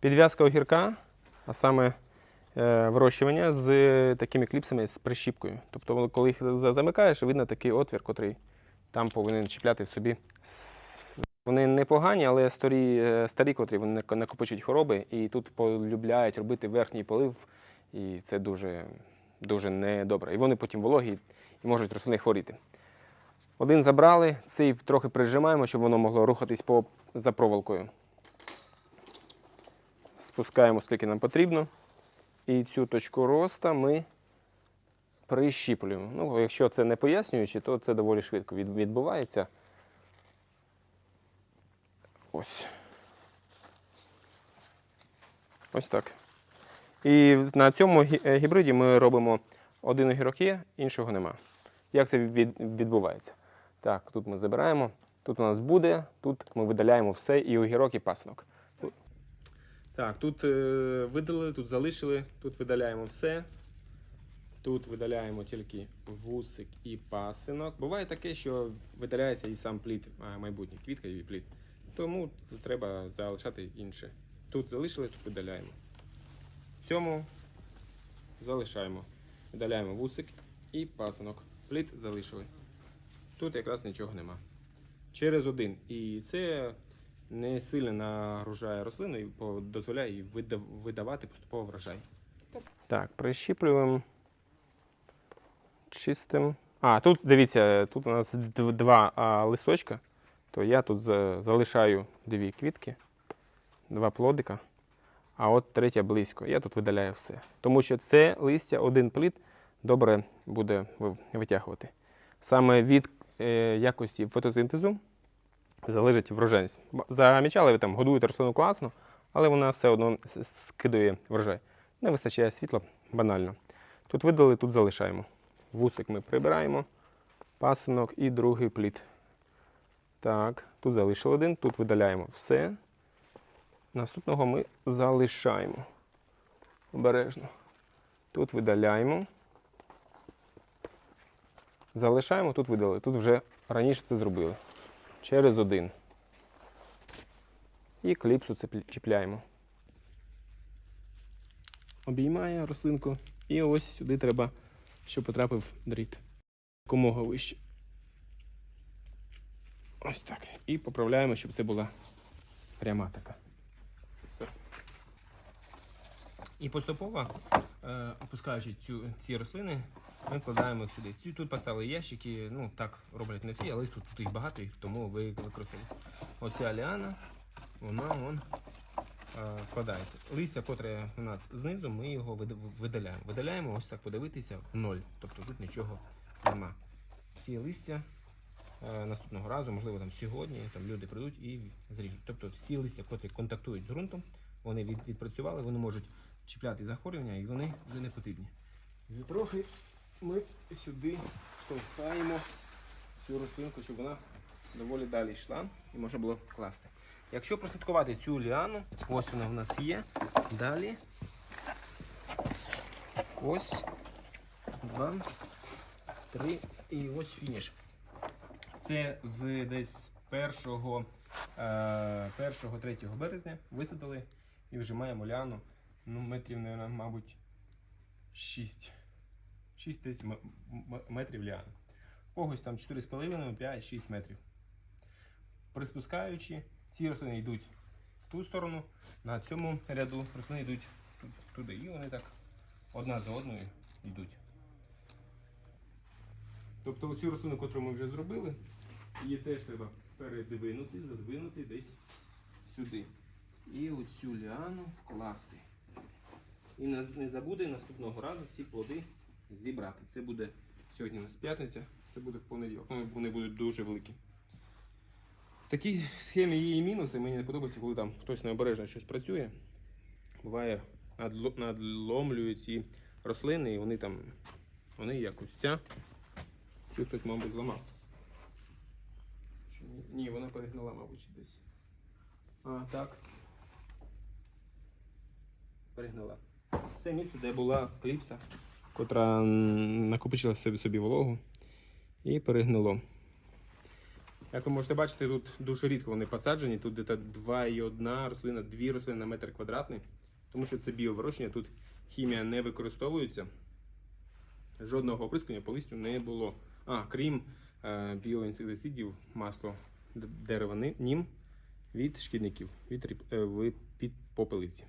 Підв'язка огірка, а саме е, вирощування з такими кліпсами з прищіпкою. Тобто, коли їх замикаєш, видно такий отвір, котрий там повинен чіпляти в собі. Вони непогані, але старі, е, старі котрі вони накопичують хвороби, і тут полюбляють робити верхній полив, і це дуже, дуже недобре. І вони потім вологі і можуть рослини хворіти. Один забрали, цей трохи прижимаємо, щоб воно могло рухатись по, за проволокою. Спускаємо, скільки нам потрібно. І цю точку роста ми прищіплюємо. Ну, якщо це не пояснюючи, то це доволі швидко відбувається. Ось. Ось так. І на цьому е, гібриді ми робимо один огірок іншого нема. Як це відбувається? Так, тут ми забираємо, тут у нас буде, тут ми видаляємо все, і огірок, і пасинок. Так, тут е, видалили, тут залишили, тут видаляємо все. Тут видаляємо тільки вусик і пасинок. Буває таке, що видаляється і сам плід, а, майбутній квітка і плід. Тому треба залишати інше. Тут залишили, тут видаляємо. В цьому залишаємо. Видаляємо вусик і пасинок. Плід залишили. Тут якраз нічого нема. Через один. І це не сильно нагружає рослину і дозволяє їй видавати поступово врожай. Так, прищіплюємо чистим. А, тут дивіться, тут у нас два а, листочка, то я тут залишаю дві квітки, два плодика, а от третя близько. Я тут видаляю все. Тому що це листя, один плід добре буде витягувати. Саме від е, якості фотосинтезу залежить врожайність. Замічали, ви там годуєте рослину класно, але вона все одно скидує врожай. Не вистачає світла банально. Тут видали, тут залишаємо. Вусик ми прибираємо, пасинок і другий плід. Так, тут залишили один, тут видаляємо все. Наступного ми залишаємо. Обережно. Тут видаляємо. Залишаємо, тут видали. Тут вже раніше це зробили. Через один. І кліпсу чіпляємо. Обіймає рослинку. І ось сюди треба, щоб потрапив дріт. Якомога вище. Ось так. І поправляємо, щоб це була пряма така. Все. І поступово, е, опускаючи цю, ці рослини, ми вкладаємо їх сюди. Ці тут поставили ящики, ну так роблять не всі, але тут, тут їх багато, тому ви використовуєте. Оця ліана, вона вон, е, вкладається. Листя, котре у нас знизу, ми його видаляємо. Видаляємо ось так подивитися в ноль. Тобто тут нічого нема. Ці листя е, наступного разу, можливо, там сьогодні там люди прийдуть і зріжуть. Тобто всі листя, котрі контактують з ґрунтом, вони від, відпрацювали, вони можуть чіпляти захворювання і вони вже не потрібні. І трохи ми сюди штовхаємо цю рослинку, щоб вона доволі далі йшла і можна було класти. Якщо прослідкувати цю ліану, ось вона в нас є. Далі. Ось. Два, три і ось фініш. Це з десь 1, е, 1-3 березня висадили і вже маємо ляну. Ну, метрів, наверное, мабуть, 6. 6 десь метрів. У когось там 4,5, 5-6 метрів. Приспускаючи, ці рослини йдуть в ту сторону, на цьому ряду рослини йдуть туди. І вони так одна за одною йдуть. Тобто оцю рослину, яку ми вже зробили, її теж треба передвинути, задвинути десь сюди. І оцю ліану вкласти. І не, забуде наступного разу ці плоди зібрати. Це буде сьогодні у нас п'ятниця, це буде в понеділок. Ну, вони будуть дуже великі. В такій схемі є і мінуси. Мені не подобається, коли там хтось необережно щось працює. Буває, надломлюють ці рослини, і вони там, вони якось ця. Цю хтось, мабуть, зламав. Ні? Вона перегнила, мабуть, десь. А, так. Перегнила. Це місце, де була кліпса, котра накопичила собі, вологу і перегнило. Як ви можете бачити, тут дуже рідко вони посаджені. Тут десь 2,1 рослина, 2 рослини на метр квадратний, тому що це біовирощення, тут хімія не використовується. Жодного оприскування по листю не було. А, крім е, біоінсектицидів, масло дерева ни- нім від шкідників, від, е, від попелиці.